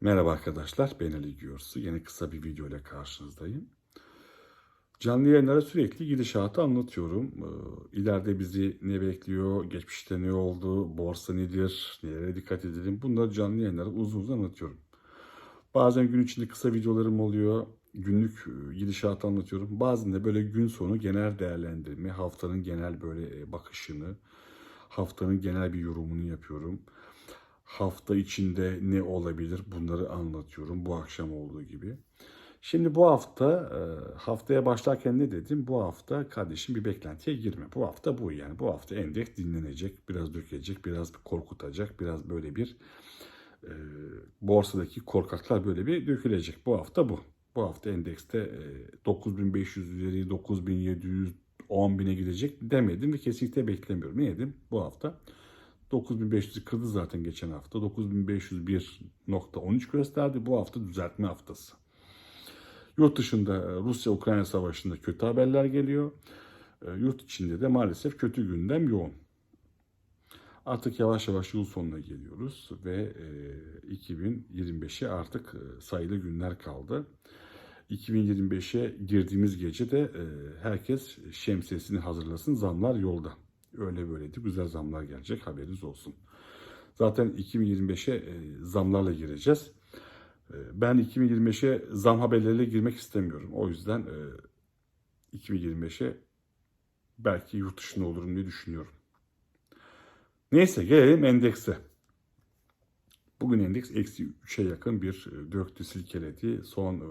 Merhaba arkadaşlar, ben Ali Güyorsu. Yine kısa bir video ile karşınızdayım. Canlı yayınlara sürekli gidişatı anlatıyorum. Ee, İleride bizi ne bekliyor, geçmişte ne oldu, borsa nedir, nelere dikkat edelim. Bunları canlı yayınlarda uzun uzun anlatıyorum. Bazen gün içinde kısa videolarım oluyor. Günlük e, gidişatı anlatıyorum. Bazen de böyle gün sonu genel değerlendirme, haftanın genel böyle e, bakışını, haftanın genel bir yorumunu yapıyorum hafta içinde ne olabilir bunları anlatıyorum bu akşam olduğu gibi. Şimdi bu hafta e, haftaya başlarken ne dedim? Bu hafta kardeşim bir beklentiye girme. Bu hafta bu yani. Bu hafta endeks dinlenecek, biraz dökecek, biraz bir korkutacak, biraz böyle bir e, borsadaki korkaklar böyle bir dökülecek. Bu hafta bu. Bu hafta endekste e, 9500 üzeri 9700 10.000'e gidecek demedim ve kesinlikle beklemiyorum. Ne dedim? Bu hafta 9500'ü kırdı zaten geçen hafta. 9501.13 gösterdi. Bu hafta düzeltme haftası. Yurt dışında Rusya-Ukrayna savaşında kötü haberler geliyor. E, Yurt içinde de maalesef kötü gündem yoğun. Artık yavaş yavaş yıl sonuna geliyoruz ve 2025'e artık e, sayılı günler kaldı. 2025'e girdiğimiz gece de e, herkes şemsiyesini hazırlasın. Zamlar yolda. Öyle böyle değil. Güzel zamlar gelecek. Haberiniz olsun. Zaten 2025'e e, zamlarla gireceğiz. E, ben 2025'e zam haberleriyle girmek istemiyorum. O yüzden e, 2025'e belki yurt dışında olurum diye düşünüyorum. Neyse gelelim endekse. Bugün endeks eksi 3'e yakın bir e, döktü silkeledi. Son e,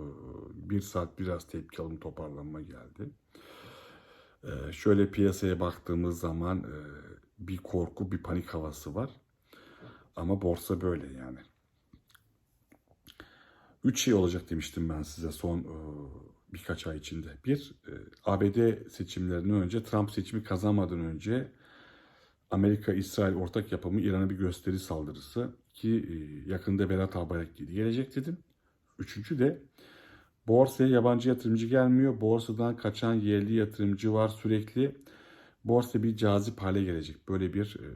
bir saat biraz tepki alım toparlanma geldi. Ee, şöyle piyasaya baktığımız zaman e, bir korku, bir panik havası var. Ama borsa böyle yani. Üç şey olacak demiştim ben size son e, birkaç ay içinde. Bir, e, ABD seçimlerinden önce, Trump seçimi kazanmadan önce Amerika-İsrail ortak yapımı İran'a bir gösteri saldırısı ki yakında Berat Albayrak gelecek dedim. Üçüncü de Borsaya yabancı yatırımcı gelmiyor. Borsadan kaçan yerli yatırımcı var sürekli. Borsa bir cazip hale gelecek. Böyle bir e,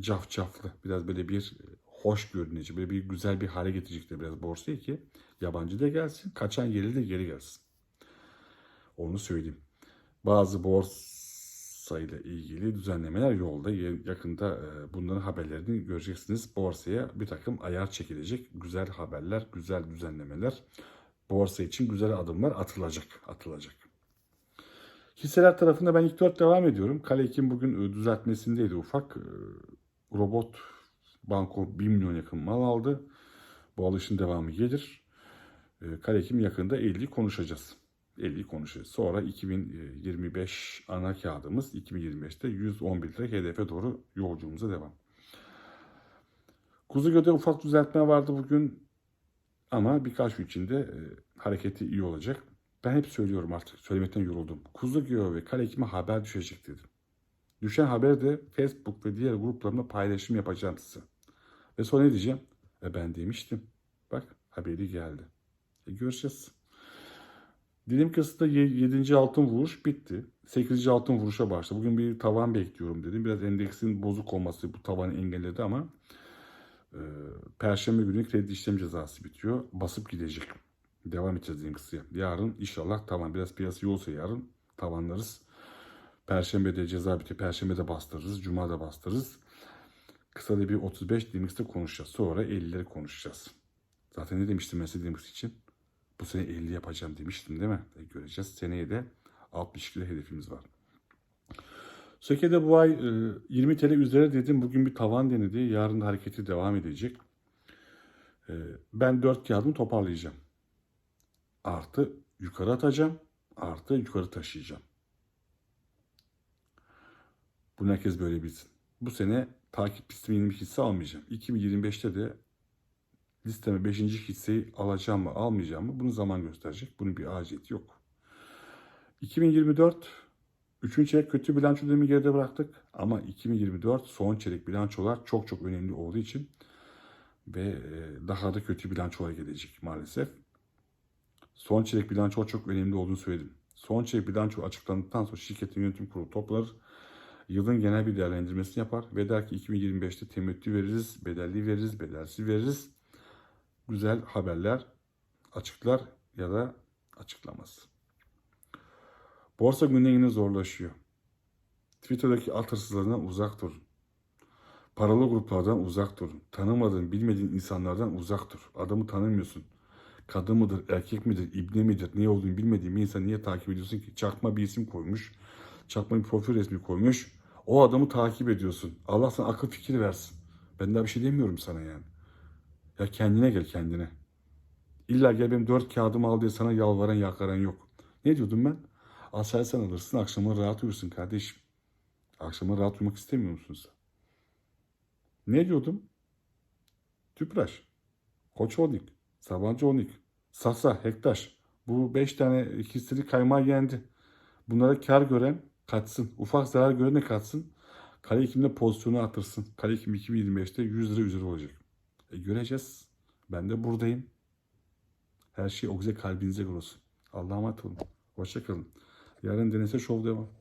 cafcaflı, biraz böyle bir e, hoş görünecek, böyle bir güzel bir hale getirecekler biraz borsayı ki yabancı da gelsin, kaçan yerli de geri gelsin. Onu söyleyeyim. Bazı borsayla ilgili düzenlemeler yolda. Yakında e, bunların haberlerini göreceksiniz. Borsaya bir takım ayar çekilecek. Güzel haberler, güzel düzenlemeler borsa için güzel adımlar atılacak. atılacak. Hisseler tarafında ben ilk dört devam ediyorum. Kalekim bugün e, düzeltmesindeydi ufak. E, robot banko 1 milyon yakın mal aldı. Bu alışın devamı gelir. E, Kalekim yakında 50'yi konuşacağız. 50'yi konuşacağız. Sonra 2025 ana kağıdımız 2025'te 111 lira hedefe doğru yolculuğumuza devam. Kuzugöl'de ufak düzeltme vardı bugün. Ama birkaç gün içinde e, hareketi iyi olacak. Ben hep söylüyorum artık. Söylemekten yoruldum. Kuzu Geo ve Kale Ekim'e haber düşecek dedim. Düşen haberi de Facebook ve diğer gruplarımda paylaşım yapacağım size. Ve sonra ne diyeceğim? E ben demiştim. Bak haberi geldi. E göreceğiz. Dilim kısıtda 7. altın vuruş bitti. 8. altın vuruşa başladı. Bugün bir tavan bekliyorum dedim. Biraz endeksin bozuk olması bu tavanı engelledi ama ee, Perşembe günü kredi işlem cezası bitiyor. Basıp gidecek. Devam edeceğiz en kısaya. Yarın inşallah tavan. Biraz piyasa iyi olsa yarın tavanlarız. Perşembe ceza bitiyor. Perşembe de bastırırız. Cuma bastırırız. Kısa da bir 35 Dimix'te konuşacağız. Sonra 50'leri konuşacağız. Zaten ne demiştim ben size Dimix için? Bu sene 50 yapacağım demiştim değil mi? E, göreceğiz. Seneye de 62'de hedefimiz var. Söke'de bu ay 20 e, TL üzeri dedim. Bugün bir tavan denedi. Yarın hareketi devam edecek. E, ben 4 kağıdımı toparlayacağım. Artı yukarı atacağım. Artı yukarı taşıyacağım. Bunu herkes böyle bilsin. Bu sene takip listeme 20 hisse almayacağım. 2025'te de listeme 5. hisseyi alacağım mı almayacağım mı bunu zaman gösterecek. Bunun bir aciliyeti yok. 2024 Üçüncü çeyrek kötü bilanço dönemi geride bıraktık. Ama 2024 son çeyrek bilançolar çok çok önemli olduğu için ve e, daha da kötü bilançolar gelecek maalesef. Son çeyrek bilanço çok önemli olduğunu söyledim. Son çeyrek bilanço açıklandıktan sonra şirketin yönetim kurulu toplanır. Yılın genel bir değerlendirmesini yapar ve der ki 2025'te temettü veririz, bedelli veririz, bedelsiz veririz. güzel haberler açıklar ya da açıklamaz. Borsa günden güne zorlaşıyor. Twitter'daki alt hırsızlarından uzak durun. Paralı gruplardan uzak durun. Tanımadığın, bilmediğin insanlardan uzak dur. Adamı tanımıyorsun. Kadın mıdır, erkek midir, ibne midir, ne olduğunu bilmediğin bir insan niye takip ediyorsun ki? Çakma bir isim koymuş. Çakma bir profil resmi koymuş. O adamı takip ediyorsun. Allah sana akıl fikir versin. Ben daha bir şey demiyorum sana yani. Ya kendine gel kendine. İlla gel benim dört kağıdımı al diye sana yalvaran yakaran yok. Ne diyordum ben? Aselsen alırsın akşamı rahat uyursun kardeşim. Akşama rahat uyumak istemiyor musun sen? Ne diyordum? Tüpraş, Koç Holding, Sabancı Holding, Sasa, Hektaş. Bu beş tane hisseli kaymağı yendi. Bunlara kar gören kaçsın. Ufak zarar gören de kaçsın. Kale Ekim'de pozisyonu artırsın. Kale Ekim 2025'te 100 lira üzeri olacak. E göreceğiz. Ben de buradayım. Her şey o güzel kalbinize göre. Allah'a emanet olun. Hoşçakalın. Yarın Deniz'e şov devam.